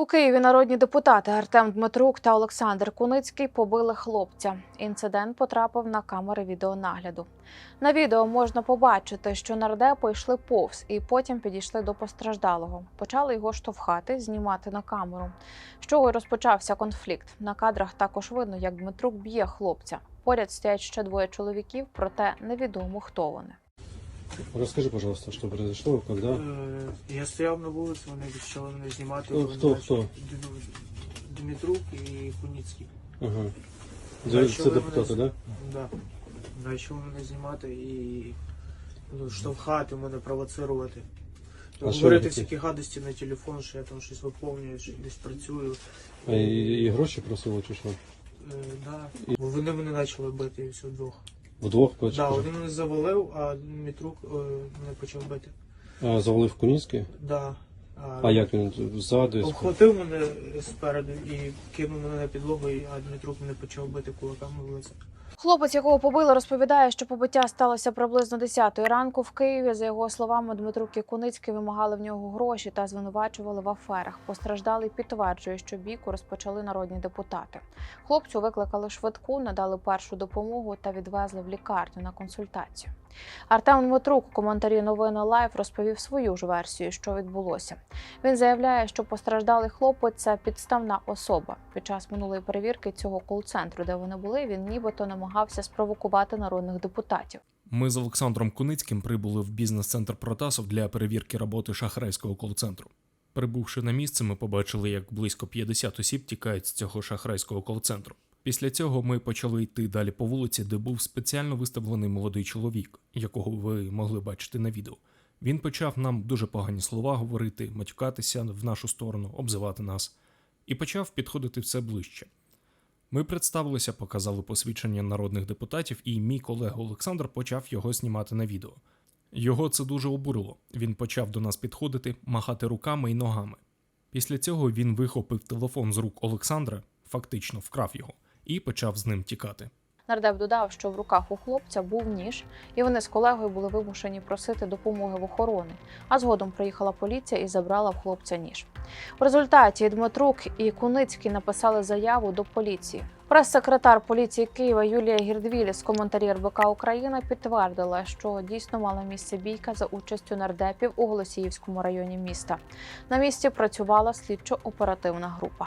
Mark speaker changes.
Speaker 1: У Києві народні депутати Артем Дмитрук та Олександр Куницький побили хлопця. Інцидент потрапив на камери відеонагляду. На відео можна побачити, що нардепи йшли повз і потім підійшли до постраждалого. Почали його штовхати, знімати на камеру. З чого й розпочався конфлікт. На кадрах також видно, як Дмитрук б'є хлопця. Поряд стоять ще двоє чоловіків, проте невідомо хто вони.
Speaker 2: Расскажи, пожалуйста, что произошло, когда...
Speaker 3: Е, Я стояв на вулиці, вони почали мене знімати.
Speaker 2: Хто-
Speaker 3: Вони
Speaker 2: хто- хто?
Speaker 3: Дмитрук і Куніцький.
Speaker 2: Ага. Це депутати,
Speaker 3: з-
Speaker 2: да?
Speaker 3: Да. Почали мене знімати і ну, штовхати мене, провоцирувати.
Speaker 2: А що
Speaker 3: Говорити
Speaker 2: робити?
Speaker 3: всякі гадості на телефон, що я там щось виповнюю, що десь працюю.
Speaker 2: А і, і гроші просили чи що?
Speaker 3: Е, да. Вони мене почали бити і все вдвох.
Speaker 2: Вдвох
Speaker 3: Да, один завалив, а Мітрук е, мене почав бити.
Speaker 2: А, завалив Куніцький?
Speaker 3: Да.
Speaker 2: А як він ззаду?
Speaker 3: Обхватив мене спереду і кинув мене на підлогу, а Дмитрук мене почав бити кулаками в лице.
Speaker 1: Хлопець, якого побили, розповідає, що побиття сталося приблизно 10-ї ранку в Києві. За його словами, Дмитрук і Куницький вимагали в нього гроші та звинувачували в аферах. Постраждалий підтверджує, що бійку розпочали народні депутати. Хлопцю викликали швидку, надали першу допомогу та відвезли в лікарню на консультацію. Артем Дмитрук у коментарі новини Лайф розповів свою ж версію, що відбулося. Він заявляє, що постраждалий хлопець це підставна особа. Під час минулої перевірки цього кол-центру, де вони були, він нібито намагався спровокувати народних депутатів.
Speaker 4: Ми з Олександром Куницьким прибули в бізнес-центр Протасов для перевірки роботи шахрайського кол-центру. Прибувши на місце, ми побачили, як близько 50 осіб тікають з цього шахрайського кол-центру. Після цього ми почали йти далі по вулиці, де був спеціально виставлений молодий чоловік, якого ви могли бачити на відео. Він почав нам дуже погані слова говорити, матюкатися в нашу сторону, обзивати нас, і почав підходити все ближче. Ми представилися, показали посвідчення народних депутатів, і мій колега Олександр почав його знімати на відео. Його це дуже обурило. Він почав до нас підходити, махати руками і ногами. Після цього він вихопив телефон з рук Олександра, фактично вкрав його, і почав з ним тікати.
Speaker 1: Нардеп додав, що в руках у хлопця був ніж, і вони з колегою були вимушені просити допомоги в охорони. А згодом приїхала поліція і забрала в хлопця ніж. В результаті Дмитрук і Куницький написали заяву до поліції. Прес-секретар поліції Києва Юлія Гірдвілі з коментарі РБК Україна підтвердила, що дійсно мала місце бійка за участю нардепів у Голосіївському районі міста. На місці працювала слідчо-оперативна група.